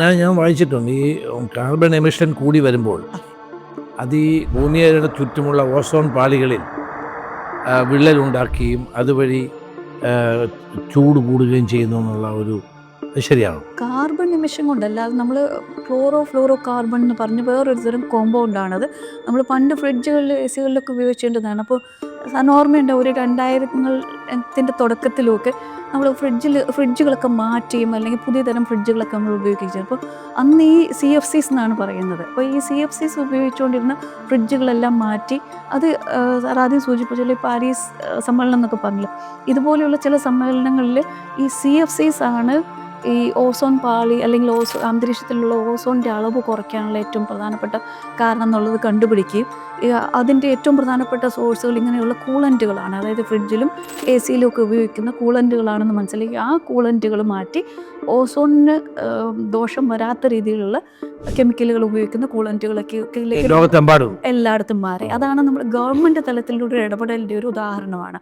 ഞാൻ ഞാൻ വായിച്ചിട്ടുണ്ട്. ഈ കാർബൺ എമിഷൻ കൂടി വരുമ്പോൾ അത് ഈ ഭൂമിയുടെ ചുറ്റുമുള്ള ഓസോൺ പാളികളിൽ വിള്ളലുണ്ടാക്കുകയും അതുവഴി ചൂട് കൂടുകയും ചെയ്യുന്നു എന്നുള്ള ഒരു ശരിയാണ്? കാർബൺ എമിഷൻ കൊണ്ടല്ല അത് നമ്മൾ ക്ലോറോ ഫ്ലോറോ കാർബൺ എന്ന് പറഞ്ഞ് വേറൊരു തരം കോമ്പൗണ്ടാണത് നമ്മൾ പണ്ട് ഫ്രിഡ്ജുകളിൽ എ സികളിലൊക്കെ ഉപയോഗിച്ചിരുന്നതാണ് അപ്പോൾ സാറിന് ഓർമ്മയുണ്ട്? ഒരു രണ്ടായിരത്തിന്റെ തുടക്കത്തിലുമൊക്കെ നമ്മൾ ഫ്രിഡ്ജിൽ ഫ്രിഡ്ജുകളൊക്കെ മാറ്റിയും അല്ലെങ്കിൽ പുതിയ തരം ഫ്രിഡ്ജുകളൊക്കെ നമ്മൾ ഉപയോഗിച്ചു അപ്പോൾ അന്ന് ഈ സി എഫ് സീസ് എന്നാണ് പറയുന്നത്. അപ്പോൾ ഈ സി എഫ് സീസ് ഉപയോഗിച്ചുകൊണ്ടിരുന്ന ഫ്രിഡ്ജുകളെല്ലാം മാറ്റി അത് സാർ ആദ്യം ഈ പാരീസ് സമ്മേളനം എന്നൊക്കെ പറഞ്ഞില്ല? ഇതുപോലെയുള്ള ചില സമ്മേളനങ്ങളിൽ ഈ സി എഫ് സീസ് ആണ് ഈ ഓസോൺ പാളി അല്ലെങ്കിൽ ഓസോ അന്തരീക്ഷത്തിലുള്ള ഓസോണിന്റെ അളവ് കുറയ്ക്കാനുള്ള ഏറ്റവും പ്രധാനപ്പെട്ട കാരണം എന്നുള്ളത് കണ്ടുപിടിക്കുകയും അതിന്റെ ഏറ്റവും പ്രധാനപ്പെട്ട സോഴ്സുകൾ ഇങ്ങനെയുള്ള കൂളന്റുകളാണ്. അതായത് ഫ്രിഡ്ജിലും എ സിയിലും ഒക്കെ ഉപയോഗിക്കുന്ന കൂളന്റുകളാണെന്ന് മനസ്സിലാക്കി ആ കൂളന്റുകൾ മാറ്റി ഓസോണിന് ദോഷം വരാത്ത രീതിയിലുള്ള കെമിക്കലുകൾ ഉപയോഗിക്കുന്ന കൂളന്റുകളൊക്കെ ലോകത്തെമ്പാടും. എല്ലായിടത്തും മാറി. അതാണ് നമ്മുടെ ഗവൺമെന്റ് തലത്തിലൂടെ ഇടപെടലിന്റെ ഒരു ഉദാഹരണമാണ്.